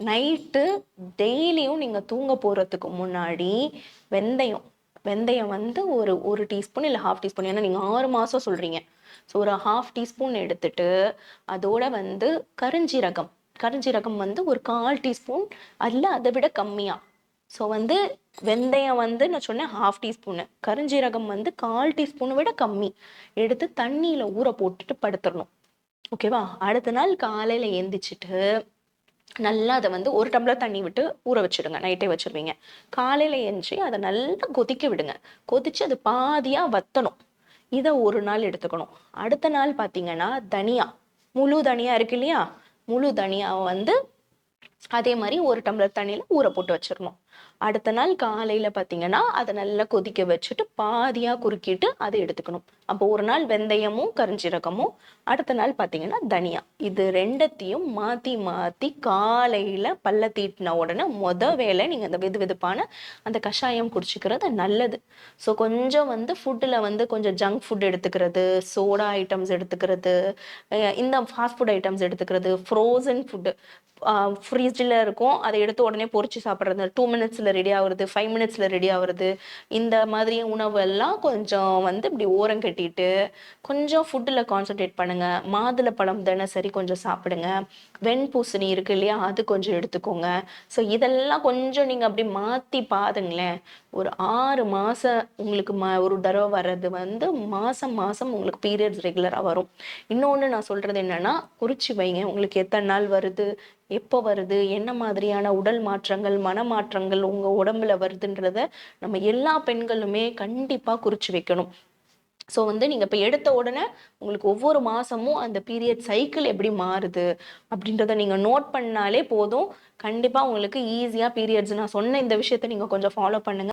Night டெய்லியும் நீங்கள் தூங்க போகிறதுக்கு முன்னாடி வெந்தயம். வெந்தயம் வந்து ஒரு ஒரு டீஸ்பூன் இல்லை ஹாஃப் டீஸ்பூன். ஏன்னா நீங்கள் ஆறு மாதம் சொல்கிறீங்க ஸோ ஒரு ஹாஃப் டீஸ்பூன் எடுத்துட்டு அதோட வந்து கருஞ்சீரகம். கருஞ்சீரகம் வந்து ஒரு கால் டீஸ்பூன். அதில் அதை விட கம்மியாக ஸோ வந்து வெந்தயம் வந்து நான் சொன்னேன் ஹாஃப் டீஸ்பூனு. கருஞ்சீரகம் வந்து கால் டீஸ்பூனை விட கம்மி. எடுத்து தண்ணியில் ஊற போட்டுட்டு படுத்துடணும் ஓகேவா அடுத்த நாள் காலையில் எந்திரிச்சிட்டு நல்லா அதை வந்து ஒரு டம்ளர் தண்ணி விட்டு ஊற வச்சிடுங்க. நைட்டே வச்சுருவீங்க. காலையில் எஞ்சி அதை நல்லா கொதிக்க விடுங்க. கொதிச்சு அது பாதியாக வத்தணும். இதை ஒரு நாள் எடுத்துக்கணும். அடுத்த நாள் பார்த்தீங்கன்னா தனியா முழு தனியா இருக்கு இல்லையா? முழு தனியாவை வந்து அதே மாதிரி ஒரு டம்ளர் தண்ணியில் ஊற போட்டு வச்சிடணும். அடுத்த நாள் காலையில் பார்த்தீங்கன்னா அதை நல்லா கொதிக்க வச்சுட்டு பாதியாக குறுக்கிட்டு அதை எடுத்துக்கணும். அப்போ ஒரு நாள் வெந்தயமும் கரிஞ்சீரகமும் அடுத்த நாள் பார்த்தீங்கன்னா தனியா. இது ரெண்டத்தையும் மாற்றி மாற்றி காலையில் பல்ல தீட்டின உடனே மொத வேலை நீங்கள் அந்த வெது வெதுப்பான அந்த கஷாயம் குடிச்சிக்கிறது நல்லது. ஸோ கொஞ்சம் வந்து ஃபுட்டில் வந்து கொஞ்சம் ஜங்க் ஃபுட் எடுத்துக்கிறது சோடா ஐட்டம்ஸ் எடுத்துக்கிறது இந்த ஃபாஸ்ட் ஃபுட் ஐட்டம்ஸ் எடுத்துக்கிறது ஃப்ரோசன் ஃபுட்டு ஃப்ரீ ஃப்ரீஸ்டில் இருக்கும். அதை எடுத்து உடனே பொறிச்சு சாப்பிட்றது. டூ மினிட்ஸில் ரெடி ஆகுறது ஃபைவ் மினிட்ஸில் ரெடி ஆகுறது. இந்த மாதிரி உணவு எல்லாம் கொஞ்சம் வந்து இப்படி ஓரம் கட்டிட்டு கொஞ்சம் ஃபுட்டில் கான்சென்ட்ரேட் பண்ணுங்க. மாதுளப்பழம் தினசரி கொஞ்சம் சாப்பிடுங்க. வெண்பூசணி இருக்கு இல்லையா அது கொஞ்சம் எடுத்துக்கோங்க. ஸோ இதெல்லாம் கொஞ்சம் நீங்கள் அப்படி மாற்றி பாருங்களேன். ஒரு ஆறு மாதம் உங்களுக்கு ம ஒரு தடவை வர்றது வந்து மாதம் மாதம் உங்களுக்கு பீரியட்ஸ் ரெகுலராக வரும். இன்னொன்று நான் சொல்கிறது என்னென்னா குறித்து வைங்க. உங்களுக்கு எத்தனை நாள் வருது எப்போ வருது என்ன மாதிரியான உடல் மாற்றங்கள் மன மாற்றங்கள் உங்கள் உடம்புல வருதுன்றத நம்ம எல்லா பெண்களுமே கண்டிப்பாக குறிச்சு வைக்கணும். ஸோ வந்து நீங்கள் இப்போ எடுத்த உடனே உங்களுக்கு ஒவ்வொரு மாதமும் அந்த பீரியட் சைக்கிள் எப்படி மாறுது அப்படின்றத நீங்கள் நோட் பண்ணாலே போதும். கண்டிப்பாக உங்களுக்கு ஈஸியாக பீரியட்ஸ் நான் சொன்ன இந்த விஷயத்த நீங்கள் கொஞ்சம் ஃபாலோ பண்ணுங்க.